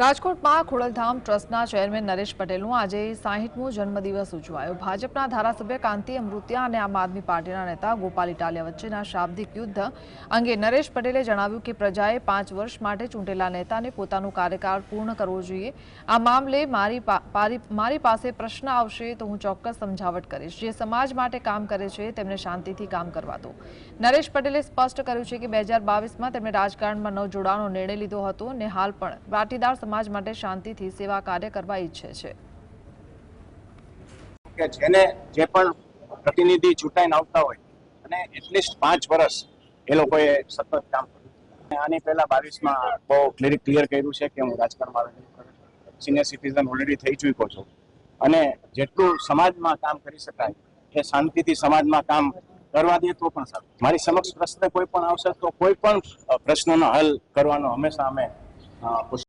રાજકોટમાં ખોડલધામ ટ્રસ્ટના ચેરમેન નરેશ પટેલનું આજે સાહીઠમો જન્મદિવસ ઉજવાયો. ભાજપના ધારાસભ્ય કાંતિ અમૃતિયા અને આમ આદમી પાર્ટીના નેતા ગોપાલ ઇટાલિયા વચ્ચેના શાબ્દિક યુદ્ધ અંગે નરેશ પટેલે જણાવ્યું કે પ્રજાએ પાંચ વર્ષ માટે ચૂંટેલા નેતાને પોતાનો કાર્યકાળ પૂર્ણ કરવો જોઈએ. આ મામલે મારી મારી પાસે પ્રશ્ન આવશે તો હું ચોક્કસ સમજાવટ કરીશ. જે સમાજ માટે કામ કરે છે તેમને શાંતિથી કામ કરવા દો. નરેશ પટેલે સ્પષ્ટ કર્યું છે કે બે હજાર બાવીસમાં તેમણે રાજકારણમાં ન જોડાવાનો નિર્ણય લીધો હતો અને હાલ પણ પાટીદાર સમાજ માટે શાંતિથી સેવા કાર્ય કરવા ઈચ્છે છે. કે જેને જે પણ પ્રતિનિધિ ચૂંટાઈને આવતા હોય અને એટલીસ્ટ પાંચ વર્ષ એ લોકોએ સતત કામ કર્યું. આની પહેલા બાવીસમાં બહુ ક્લિયર ક્લિયર કર્યું છે કે હું રાજકારણમાં સિનિયર સિટીઝન ઓલરેડી થઈ ચૂક્યો છું. અને જેટલું સમાજમાં કામ કરી શકાય, એ શાંતિથી સમાજમાં કામ કરવા દે તો પણ સારું. મારી સમક્ષ પ્રશ્ન કોઈ પણ આવશે તો કોઈ પણ પ્રશ્નોનો હલ કરવાનો હંમેશા અમે